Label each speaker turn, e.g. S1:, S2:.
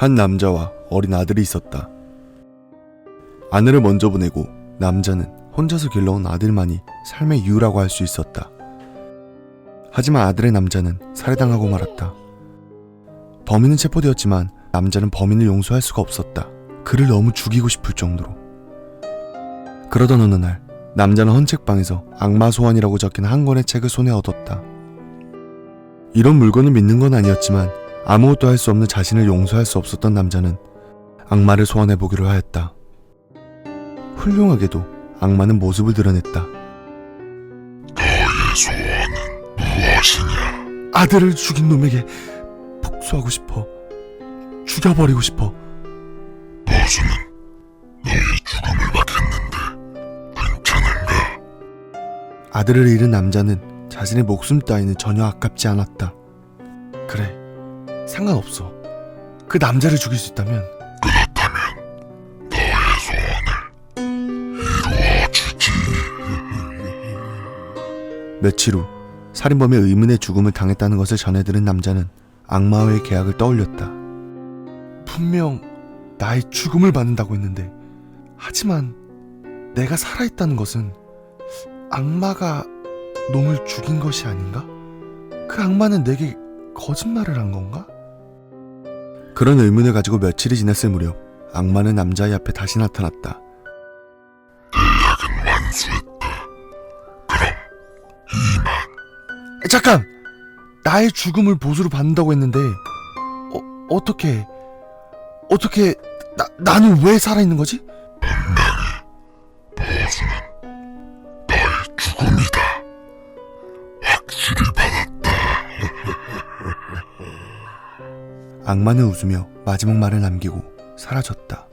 S1: 한 남자와 어린 아들이 있었다. 아내를 먼저 보내고 남자는 혼자서 길러온 아들만이 삶의 이유라고 할 수 있었다. 하지만 아들의 남자는 살해당하고 말았다. 범인은 체포되었지만 남자는 범인을 용서할 수가 없었다. 그를 너무 죽이고 싶을 정도로. 그러던 어느 날 남자는 헌책방에서 악마 소환이라고 적힌 한 권의 책을 손에 얻었다. 이런 물건을 믿는 건 아니었지만 아무것도 할 수 없는 자신을 용서할 수 없었던 남자는 악마를 소환해 보기로 하였다. 훌륭하게도 악마는 모습을 드러냈다.
S2: 무엇이냐?
S1: 아들을 죽인 놈에게 복수하고 싶어. 죽여버리고 싶어.
S2: 보수는 너의 죽음을 막혔는데 괜찮은가?
S1: 아들을 잃은 남자는 자신의 목숨 따위는 전혀 아깝지 않았다. 그래, 상관없어. 그 남자를 죽일 수 있다면
S2: 그렇다면 너의 소원을 이루어주지.
S1: 며칠 후 살인범의 의문의 죽음을 당했다는 것을 전해들은 남자는 악마와의 계약을 떠올렸다. 분명 나의 죽음을 받는다고 했는데, 하지만 내가 살아있다는 것은 악마가 놈을 죽인 것이 아닌가? 그 악마는 내게 거짓말을 한 건가? 그런 의문을 가지고 며칠이 지났을 무렵 악마는 남자의 앞에 다시 나타났다.
S2: 계약은 완수했다. 그럼 이만
S1: 잠깐! 나의 죽음을 보수로 받는다고 했는데, 어, 어떻게, 어떻게, 나, 나는 왜 살아있는 거지? 악마는 웃으며 마지막 말을 남기고 사라졌다.